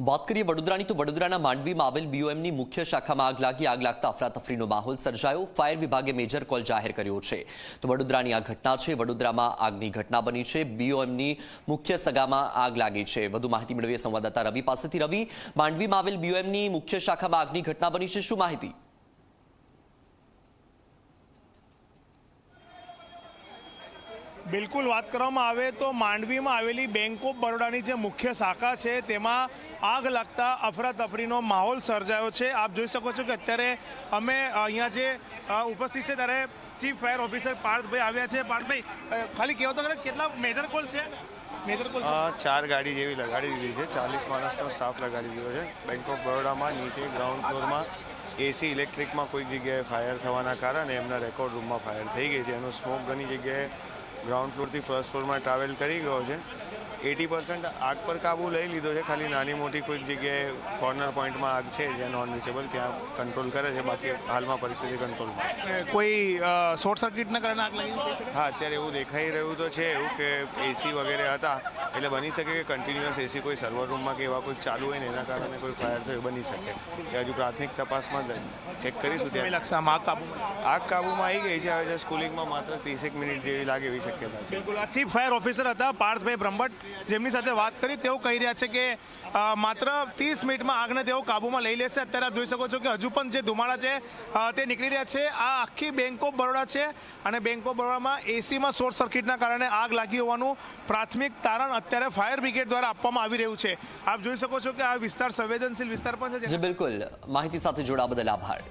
વાત કરીએ વડોદરાની, તો વડોદરાના માંડવીમાં આવેલ બીઓએમની મુખ્ય શાખામાં આગ લાગી, આગ લાગતા અફરાતફરીનો માહોલ સર્જાયો. ફાયર વિભાગે મેજર કોલ જાહેર કર્યો છે. તો વડોદરાની આ ઘટના છે, વડોદરામાં આગની ઘટના બની છે. બીઓએમની મુખ્ય સગામાં આગ લાગી છે. વધુ માહિતી મેળવીએ સંવાદદાતા રવિ પાસેથી. રવિ, માંડવીમાં આવેલ બીઓએમની મુખ્ય શાખામાં આગની ઘટના બની છે. શું માહિતી? બિલકુલ વાત કરવામાં આવે તો માંડવીમાં આવેલી બેંક ઓફ બરોડાની જે મુખ્ય શાખા છે, તેમાં આગ લાગતા અફરાતફરીનો માહોલ સર્જાયો છે. આપ જોઈ શકો છો કે અત્યારે અમે અહીંયા જે ઉપસ્થિત છે ત્યારે ચીફ ફાયર ઓફિસર પાર્થભાઈ આવ્યા છે. પાર્થભાઈ ખાલી કહેવો તો ખરા કેટલા મેજર કોલ છે? મેજર કોલ ચાર ગાડી જેવી લગાડી દીધી છે. ચાલીસ માણસનો સ્ટાફ લગાડી દીધો છે. બેંક ઓફ બરોડામાં નીચે ગ્રાઉન્ડ ફ્લોરમાં એસી ઇલેક્ટ્રિકમાં કોઈક જગ્યાએ ફાયર થવાના કારણે એમના રેકોર્ડ રૂમમાં ફાયર થઈ ગઈ છે. એનો સ્મોક ઘણી જગ્યાએ ગ્રાઉન્ડ ફ્લોરથી ફર્સ્ટ ફ્લોરમાં ટ્રાવેલ કરી ગયો છે. એટી પર્સન્ટ આગ પર કાબુ લઈ લીધો છે. ખાલી નાની મોટી કોઈક જગ્યાએ કોર્નર પોઈન્ટમાં આગ છે જે નોન રીચેબલ ત્યાં કંટ્રોલ કરે છે. બાકી હાલમાં પરિસ્થિતિ કંટ્રોલમાં કોઈ શોર્ટ સર્કિટના કારણે આગ લાગી હા અત્યારે એવું દેખાઈ રહ્યું તો છે એવું કે એસી વગેરે હતા. એટલે બની શકે કે કન્ટિન્યુઅસ એસી કોઈ સર્વર રૂમમાં કે એવા કોઈ ચાલુ હોય ને એના કારણે કોઈ ફાયર થયું બની શકે. એ હજુ પ્રાથમિક તપાસમાં ચેક કરીશું ત્યાં. આગ કાબૂમાં આગ કાબૂમાં આવી ગઈ છે. હવે સ્કૂલિંગમાં માત્ર ત્રીસેક મિનિટ જેવી લાગે એવી શક્યતા છે. બિલકુલ. ચીફ ફાયર ઓફિસર હતા પાર્થભાઈ બ્રહ્મભટ્ટ. જેમની સાથે વાત કરી, તેઓ કહી રહ્યા છે કે માત્ર ત્રીસ મિનિટમાં આગને તેઓ કાબૂમાં લઈ લેશે. અત્યારે આપ જોઈ શકો છો કે હજુ પણ જે ધુમાડા છે તે નીકળી રહ્યા છે. આ આખી બેંક ઓફ બરોડા છે અને બેંક ઓફ બરોડામાં એસીમાં શોર્ટ સર્કિટના કારણે આગ લાગી હોવાનું પ્રાથમિક તારણ અત્યારે ફાયર બ્રિગેડ દ્વારા આપવામાં આવી રહ્યું છે. આપ જોઈ શકો છો કે આ વિસ્તાર સંવેદનશીલ વિસ્તાર પણ છે. બિલકુલ. માહિતી સાથે જોડા બદલ આભાર.